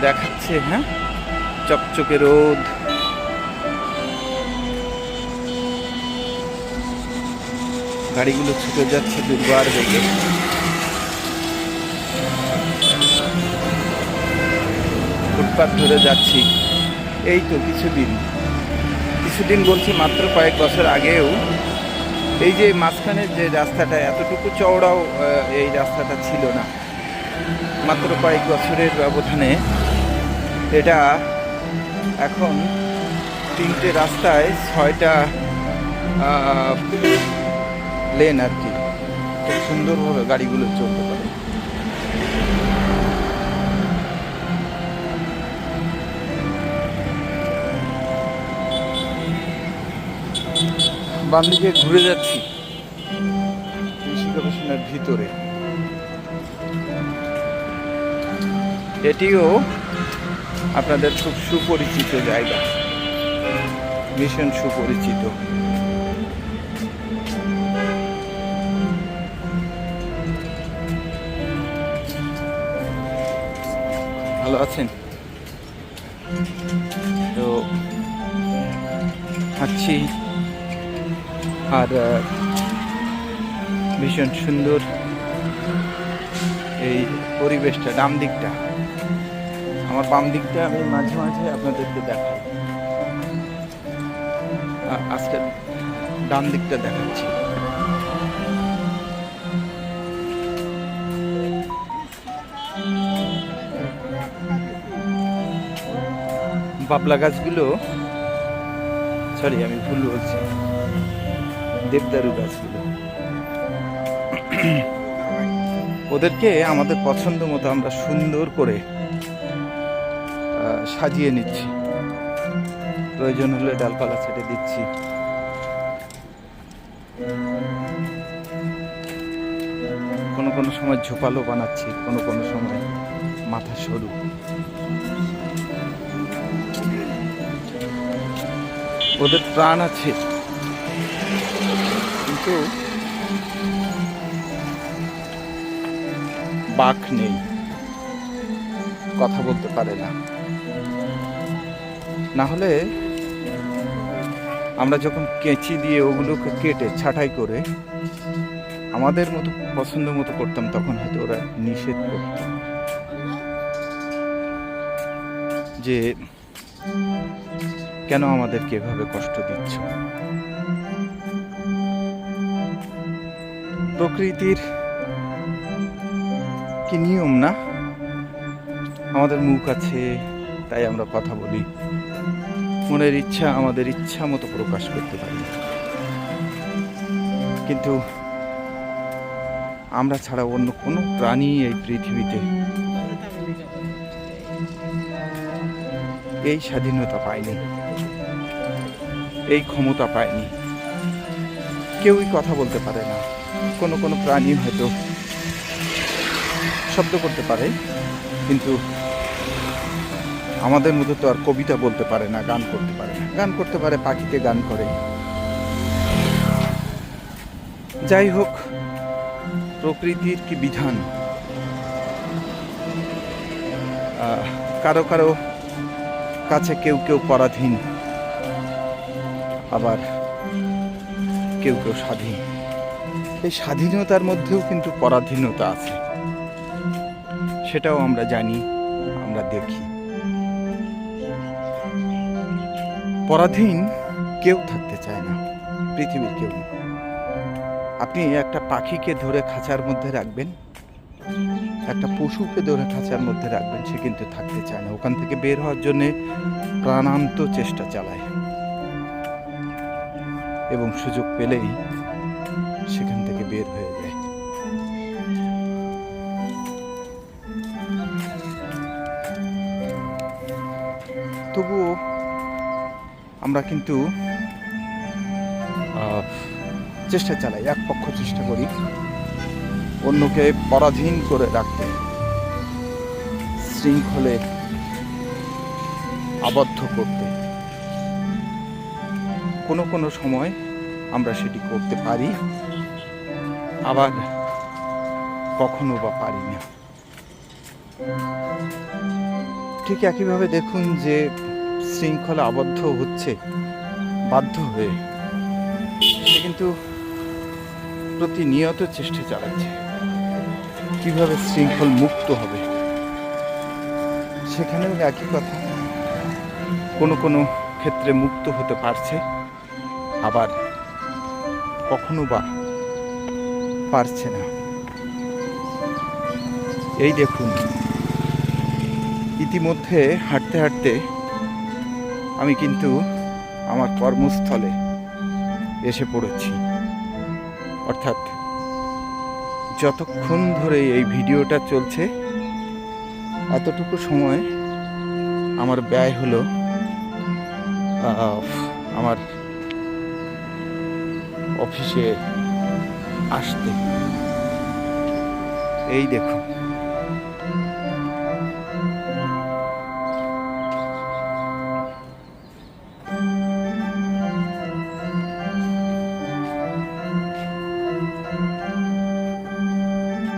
দেখাচ্ছে হ্যাঁ? চকচকে রোদ। গাড়িগুলো ছুটে যাচ্ছে দুর্বার বেগে। ফুটপাথ ধরে যাচ্ছি। এই তো কিছুদিন। কিছুদিন বলছি মাত্র কয়েক বছর আগেও। এই যে মাঝখানের যে রাস্তাটা, এতটুকু চওড়াও এই রাস্তাটা ছিল না। মাত্র কয়েক বছরের ব্যবধানে এটা এখন তিনটে রাস্তায় ছয়টা লেন আর কি। খুব সুন্দরভাবে গাড়িগুলো চলতে পারে। বাম দিকে ঘুরে যাচ্ছি। ভিতরে। এটিও আপনাদের খুব সুপরিচিত জায়গা। ভীষণ সুপরিচিত। ভালো আছেন? তো হাঁটছি আর ভীষণ সুন্দর এই পরিবেশটা ডান দিকটা আমার বাম দিকটা আমি মাঝে মাঝে আপনাদেরকে দেখাই। আজকে ডান দিকটা দেখাচ্ছি। বাবলা গাছগুলো, সরি, আমি ভুল বলছি। দেবদারু গাছগুলো। ওদেরকে আমাদের পছন্দ মতো আমরা সুন্দর করে সাজিয়ে নিচ্ছি। প্রয়োজন হলে ডালপালা ছেটে দিচ্ছি। কোনো কোনো সময় ঝোপালো বানাচ্ছি, কোনো কোনো সময় মাথা সরু। ওদের প্রাণ আছে। কিন্তু বাক নেই। কথা বলতে পারে না। না হলে আমরা যখন কেঁচি দিয়ে ওগুলোকে কেটে ছাঁটাই করে আমাদের মতো, পছন্দ মতো করতাম, তখন হয়তো ওরা নিষেধ করত। যে, কেন আমাদেরকে এভাবে কষ্ট দিচ্ছ? প্রকৃতির কি নিয়ম না? আমাদের মুখ আছে, তাই আমরা কথা বলি। মনের ইচ্ছা আমাদের ইচ্ছা মতো প্রকাশ করতে পারি। কিন্তু আমরা ছাড়া অন্য কোনো প্রাণী এই পৃথিবীতে এই স্বাধীনতা পায়নি, এই ক্ষমতা পায়নি। কেউই কথা বলতে পারে না। কোনো কোনো প্রাণী হয়তো শব্দ করতে পারে, কিন্তু আমাদের মধ্যে তো আর কবিতা বলতে পারে না, গান করতে পারে না। গান করতে পারে পাখিতে গান করে। যাই হোক, প্রকৃতির কি বিধান? কারও কারও কাছে কেউ কেউ পরাধীন, আবার কেউ কেউ স্বাধীন। এই স্বাধীনতার মধ্যেও কিন্তু পরাধীনতা আছে। সেটাও আমরা জানি, আমরা দেখি। পরাধীন কেউ থাকতে চায় না, পৃথিবীর কেউ। আপনি একটা পাখিকে ধরে খাঁচার মধ্যে রাখবেন, একটা পশুকে ধরে খাঁচার মধ্যে রাখবেন, সে কিন্তু থাকতে চায় না। ওখান থেকে বের হওয়ার জন্যে প্রাণান্ত চেষ্টা চালায়। এবং সুযোগ পেলেই সেখান থেকে বের হয়ে যায়। তবুও আমরা কিন্তু চেষ্টা চালাই, এক পক্ষ চেষ্টা করি অন্যকে পরাধীন করে রাখতে, শৃঙ্খলে আবদ্ধ করতে। কোনো কোনো সময় আমরা সেটি করতে পারি, আবার কখনো বা পারি না। ঠিক একইভাবে দেখুন যে শৃঙ্খলা আবদ্ধ হচ্ছে, বাধ্য হয়ে। সে কিন্তু প্রতিনিয়ত চেষ্টা চালাচ্ছে। কীভাবে শৃঙ্খল মুক্ত হবে? সেখানেও একই কথা। কোনো কোনো ক্ষেত্রে মুক্ত হতে পারছে, আবার কখনো বা পারছে না। এই দেখুন, ইতিমধ্যে হাঁটতে হাঁটতে আমি কিন্তু আমার কর্মস্থলে এসে পড়েছি। অর্থাৎ যতক্ষণ ধরে এই ভিডিওটা চলছে এতটুকু সময় আমার ব্যয় হলো আমার অফিসে আসতে। এই দেখুন।